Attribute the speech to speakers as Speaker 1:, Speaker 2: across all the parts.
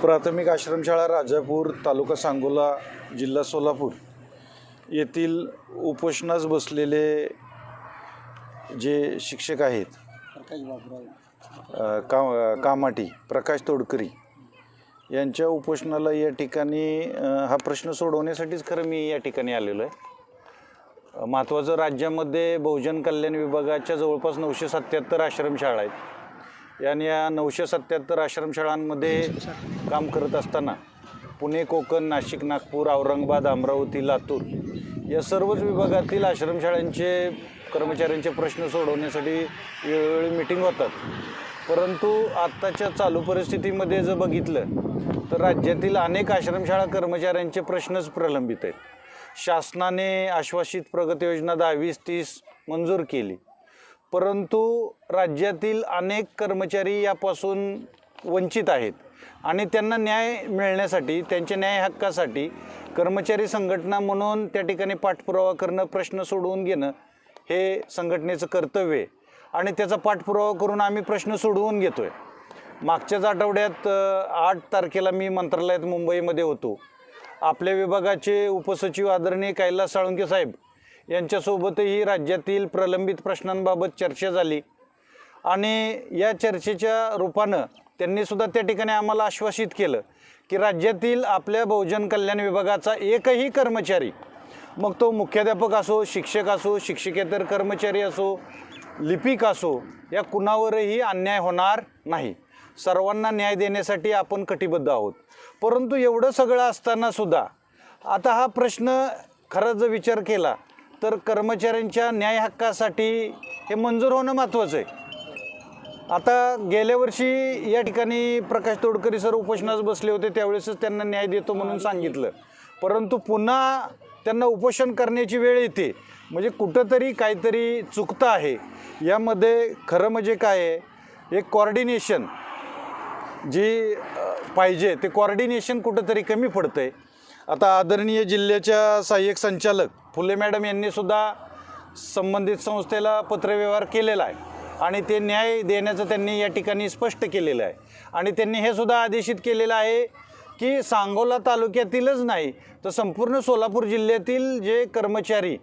Speaker 1: प्राथमिक आश्रमशाळा राजापूर तालुका सांगोला जिल्हा सोलापूर येथील उपोषणास बसलेले जे शिक्षक आहेत का कामाटी प्रकाश तोडकरी यांच्या उपोषणाला या ठिकाणी हा प्रश्न सोडवण्यासाठीच खरं मी या ठिकाणी आलेलो आहे. महत्त्वाचं राज्यामध्ये बहुजन कल्याण विभागाच्या जवळपास नऊशे सत्याहत्तर आश्रमशाळा आहेत. यांनी या नऊशे सत्याहत्तर आश्रमशाळांमध्ये काम करत असताना पुणे कोकण नाशिक नागपूर औरंगाबाद अमरावती लातूर या सर्वच विभागातील आश्रमशाळांचे कर्मचाऱ्यांचे प्रश्न सोडवण्यासाठी वेळोवेळी मिटिंग होतात. परंतु आत्ताच्या चालू परिस्थितीमध्ये जर बघितलं तर राज्यातील अनेक आश्रमशाळा कर्मचाऱ्यांचे प्रश्नच प्रलंबित आहेत. शासनाने आश्वासित प्रगती योजना दहावीस तीस मंजूर केली. परंतु राज्यातील अनेक कर्मचारी यापासून वंचित आहेत आणि त्यांना न्याय मिळण्यासाठी त्यांच्या न्याय हक्कासाठी कर्मचारी संघटना म्हणून त्या ठिकाणी पाठपुरावा करणं प्रश्न सोडवून घेणं हे संघटनेचं कर्तव्य आहे. आणि त्याचा पाठपुरावा करून आम्ही प्रश्न सोडवून घेतो आहे मागच्याच आठवड्यात आठ तारखेला मी मंत्रालयात मुंबईमध्ये होतो. आपल्या विभागाचे उपसचिव आदरणीय कैलास साळुंके साहेब यांच्यासोबतही राज्यातील प्रलंबित प्रश्नांबाबत चर्चा झाली. आणि या चर्चेच्या रूपानं त्यांनी सुद्धा त्या ठिकाणी आम्हाला आश्वासित केलं की राज्यातील आपल्या बहुजन कल्याण विभागाचा एकही कर्मचारी मग तो मुख्याध्यापक असो शिक्षक असो शिक्षकेतर कर्मचारी असो लिपिक असो या कुणावरही अन्याय होणार नाही. सर्वांना न्याय देण्यासाठी आपण कटिबद्ध आहोत. परंतु एवढं सगळं असताना सुद्धा आता हा प्रश्न खरंच जर विचार केला तर कर्मचाऱ्यांच्या न्याय हक्कासाठी हे मंजूर होणं महत्त्वाचं आहे. आता गेल्या वर्षी या ठिकाणी प्रकाश तोडकरी सर उपोषणास बसले होते त्यावेळेसच त्यांना न्याय देतो म्हणून सांगितलं. परंतु पुन्हा त्यांना उपोषण करण्याची वेळ येते. म्हणजे कुठंतरी काहीतरी चुकतं आहे. यामध्ये खरं म्हणजे काय आहे एक कॉर्डिनेशन जी पाहिजे ते कॉर्डिनेशन कुठंतरी कमी पडतं आहे आता आदरणीय जिल्ह्याच्या सहाय्यक संचालक फुले मॅडम यांनी सुद्धा संबंधित संस्थेला पत्रव्यवहार केलेला आहे. आणि ते न्याय देण्याचं त्यांनी या ठिकाणी स्पष्ट केलेलं आहे. आणि त्यांनी हे सुद्धा आदेशित केलेलं आहे की सांगोला तालुक्यातीलच नाही तर संपूर्ण सोलापूर जिल्ह्यातील जे कर्मचारी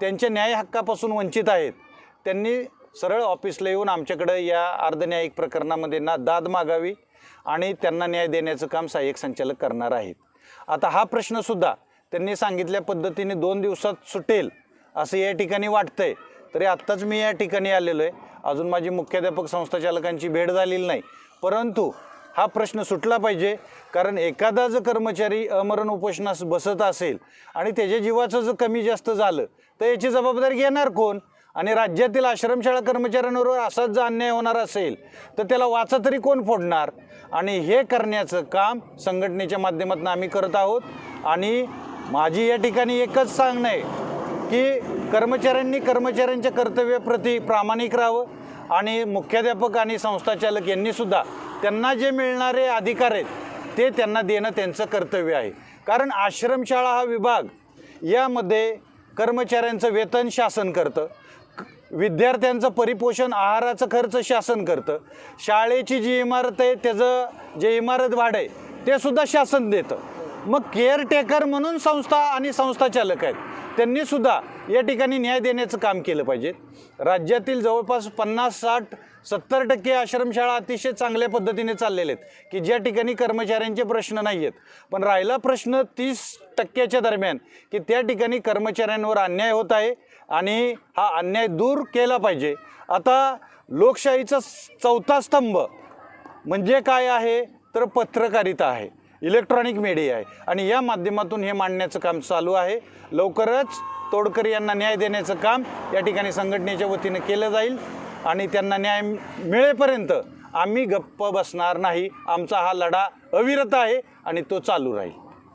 Speaker 1: त्यांच्या न्याय हक्कापासून वंचित आहेत त्यांनी सरळ ऑफिसला येऊन आमच्याकडं या अर्धन्यायिक प्रकरणामध्ये ना दाद मागावी आणि त्यांना न्याय देण्याचं काम सहाय्यक संचालक करणार आहेत. आता हा प्रश्नसुद्धा त्यांनी सांगितल्या पद्धतीने दोन दिवसात सुटेल असं या ठिकाणी वाटतंय. तरी आत्ताच मी या ठिकाणी आलेलो आहे. अजून माझी मुख्याध्यापक संस्थाचालकांची भेट झालेली नाही. परंतु हा प्रश्न सुटला पाहिजे कारण एखादा जर कर्मचारी अमरण उपोषणास बसत असेल आणि त्याच्या जीवाचं जर कमी जास्त झालं तर याची जबाबदारी घेणार कोण? आणि राज्यातील आश्रमशाळा कर्मचाऱ्यांबरोबर असाच जर अन्याय होणार असेल तर त्याला वाचा तरी कोण फोडणार? आणि हे करण्याचं काम संघटनेच्या माध्यमातून आम्ही करत आहोत. आणि माझी या ठिकाणी एकच सांगणं आहे की कर्मचाऱ्यांनी कर्मचाऱ्यांच्या कर्तव्याप्रती प्रामाणिक राहावं. आणि मुख्याध्यापक आणि संस्थाचालक यांनीसुद्धा त्यांना जे मिळणारे अधिकार आहेत ते त्यांना देणं त्यांचं कर्तव्य आहे. कारण आश्रमशाळा हा विभाग यामध्ये कर्मचाऱ्यांचं वेतन शासन करतं. विद्यार्थ्यांचं परिपोषण आहाराचं खर्च शासन करतं. शाळेची जी इमारत आहे त्याचं जे इमारत भाडं आहे ते सुद्धा शासन देतं. मग केअरटेकर म्हणून संस्था आणि संस्थाचालक आहेत. त्यांनी सुद्धा या ठिकाणी न्याय देण्याचं काम केलं पाहिजे. राज्यातील जवळपास पन्नास साठ सत्तर टक्के आश्रमशाळा अतिशय चांगल्या पद्धतीने चाललेले आहेत की ज्या ठिकाणी कर्मचाऱ्यांचे प्रश्न नाही आहेत. पण राहिला प्रश्न तीस टक्क्याच्या दरम्यान की त्या ठिकाणी कर्मचाऱ्यांवर अन्याय होत आहे आणि हा अन्याय दूर केला पाहिजे. आता लोकशाहीचा चौथा स्तंभ म्हणजे काय आहे? तर पत्रकारिता आहे. इलेक्ट्रॉनिक मीडिया आहे. आणि या माध्यमातून हे मांडण्याचं काम चालू आहे. लवकरच तोडकर यांना न्याय देण्याचं काम या ठिकाणी संघटनेच्या वतीनं केलं जाईल. आणि त्यांना न्याय मिळेपर्यंत आम्ही गप्प बसणार नाही. आमचा हा लढा अविरत आहे आणि तो चालू राहील.